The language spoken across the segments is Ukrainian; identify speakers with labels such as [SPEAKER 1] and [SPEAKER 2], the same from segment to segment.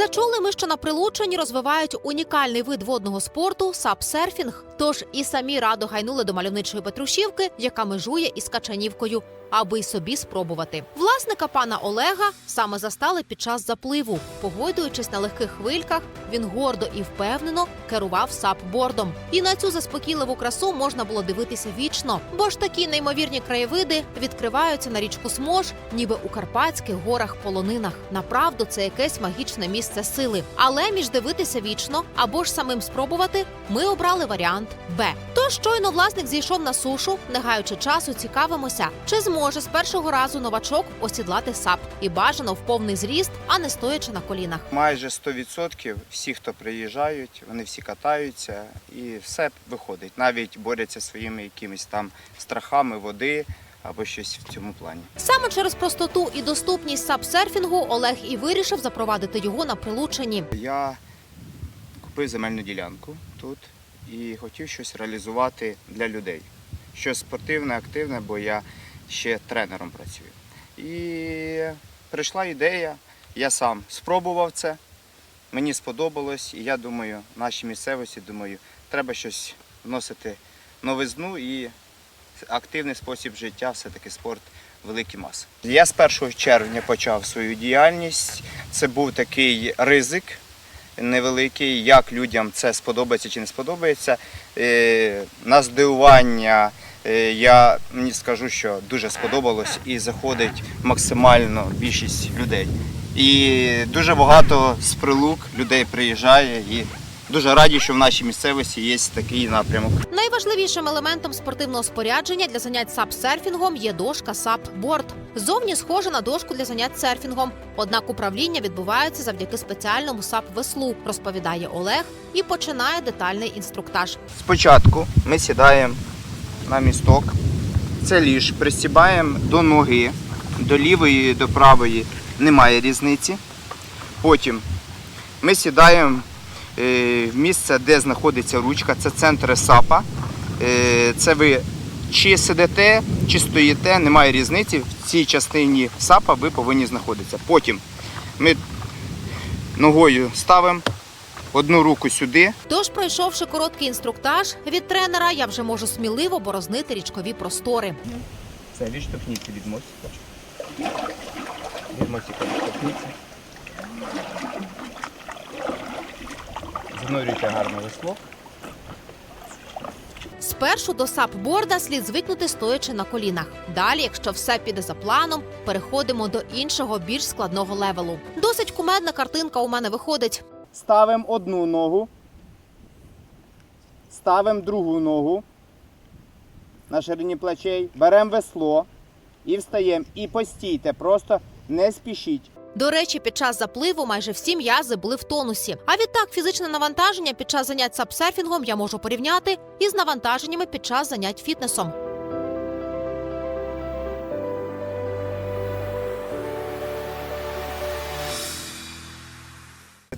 [SPEAKER 1] Зачули ми, що на Прилуччині розвивають унікальний вид водного спорту сапсерфінг. Тож і самі радо гайнули до мальовничої Петрушівки, яка межує із Качанівкою, аби й собі спробувати. Власника пана Олега саме застали під час запливу. Погойдуючись на легких хвильках, він гордо і впевнено керував сапбордом. І на цю заспокійливу красу можна було дивитися вічно, бо ж такі неймовірні краєвиди відкриваються на річку Смож, ніби у карпатських горах полонинах. Направду це якесь магічне місце сили. Але між дивитися вічно або ж самим спробувати, ми обрали варіант Б. Тож щойно власник зійшов на сушу, не гаючи часу, цікавимося, чи зможе з першого разу новачок осідлати сап і бажано в повний зріст, а не стоячи на колінах.
[SPEAKER 2] Майже 100% всі, хто приїжджають, вони всі катаються і все виходить. Навіть борються своїми якимись там страхами води або щось в цьому плані.
[SPEAKER 1] Саме через простоту і доступність сапсерфінгу Олег і вирішив запровадити його на Прилуччині.
[SPEAKER 2] Я купив земельну ділянку тут і хотів щось реалізувати для людей. Щось спортивне, активне, бо я ще тренером працюю. І прийшла ідея, я сам спробував це, мені сподобалось, і я думаю, нашій місцевості думаю, треба щось вносити новизну і активний спосіб життя, все-таки спорт великі маси. Я з 1 червня почав свою діяльність. Це був такий ризик невеликий, як людям це сподобається чи не сподобається. Е, На здивування я мені скажу, що дуже сподобалось і заходить максимально більшість людей. І дуже багато з прилук людей приїжджає і дуже раді, що в нашій місцевості є такий напрямок.
[SPEAKER 1] Найважливішим елементом спортивного спорядження для занять сапсерфінгом є дошка сапборд. Зовні схожа на дошку для занять серфінгом. Однак управління відбувається завдяки спеціальному сап-веслу, розповідає Олег і починає детальний інструктаж.
[SPEAKER 2] Спочатку ми сідаємо на місток, це ліж, пристібаємо до ноги, до лівої, до правої немає різниці. Потім ми сідаємо е, в місце, де знаходиться ручка, це центр САПа. Е, Це ви чи сидите, чи стоїте, немає різниці. В цій частині САПа ви повинні знаходитися. Потім ми ногою ставимо одну руку сюди,
[SPEAKER 1] Тож, пройшовши короткий інструктаж від тренера, я вже можу сміливо борознити річкові простори.
[SPEAKER 2] Це відштовхніться від мостика. Від мостика відштовхніться. Занурюйте гарно весло.
[SPEAKER 1] Спершу до сапборда слід звикнути стоячи на колінах. Далі, якщо все піде за планом, переходимо до іншого більш складного левелу. Досить кумедна картинка у мене виходить.
[SPEAKER 2] Ставимо одну ногу. Ставимо другу ногу на ширині плечей. Беремо весло і встаємо. І постійте, просто не спішіть.
[SPEAKER 1] До речі, під час запливу майже всі м'язи були в тонусі. А відтак фізичне навантаження під час занять сапсерфінгом я можу порівняти із навантаженнями під час занять фітнесом.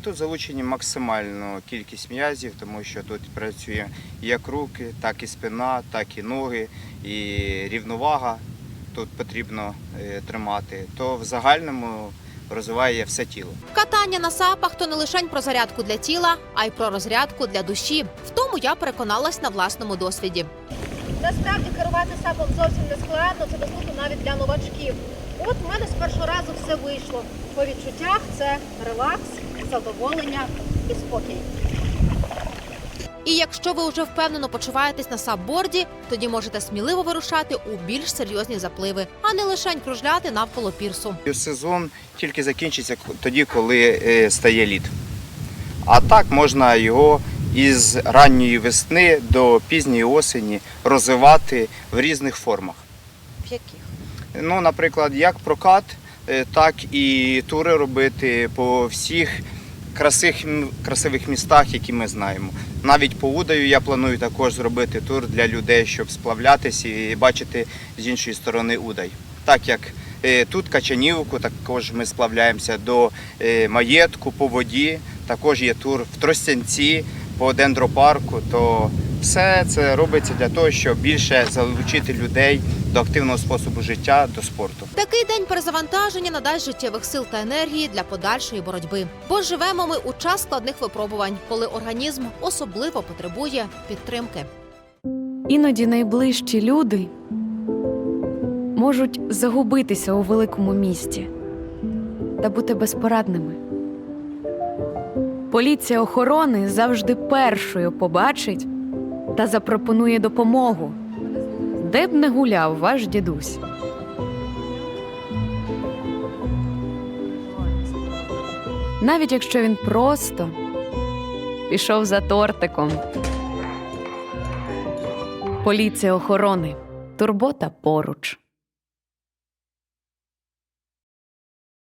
[SPEAKER 2] Тут залучені максимально кількість м'язів, тому що тут працює як руки, так і спина, так і ноги, і рівновага тут потрібно е, тримати. То в загальному розвиває все тіло.
[SPEAKER 1] Катання на сапах то не лише про зарядку для тіла, а й про розрядку для душі. В тому я переконалась на власному досвіді.
[SPEAKER 3] Насправді керувати сапом зовсім не складно, це доступно навіть для новачків. От у мене з першого разу все вийшло. По відчуттях це релакс, задоволення і спокій.
[SPEAKER 1] І якщо ви вже впевнено почуваєтесь на сапборді, тоді можете сміливо вирушати у більш серйозні запливи, а не лише кружляти навколо пірсу.
[SPEAKER 2] Сезон тільки закінчиться тоді, коли е, стає лід. А так можна його із ранньої весни до пізньої осені розвивати в різних формах.
[SPEAKER 3] В яких?
[SPEAKER 2] Ну, наприклад, як прокат, е, так і тури робити по всіх красих, красивих містах, які ми знаємо. Навіть по Удаю я планую також зробити тур для людей, щоб сплавлятися і бачити з іншої сторони Удай. Так як е, тут Качанівку, також ми сплавляємося до е, маєтку по воді, також є тур в Тростянці по дендропарку, то все це робиться для того, щоб більше залучити людей до активного способу життя, до спорту.
[SPEAKER 1] Такий день перезавантаження надасть життєвих сил та енергії для подальшої боротьби. Бо живемо ми у час складних випробувань, коли організм особливо потребує підтримки.
[SPEAKER 4] Іноді найближчі люди можуть загубитися у великому місті та бути безпорадними. Поліція охорони завжди першою побачить та запропонує допомогу, де б не гуляв ваш дідусь. Навіть якщо він просто пішов за тортиком. Поліція охорони. Турбота поруч.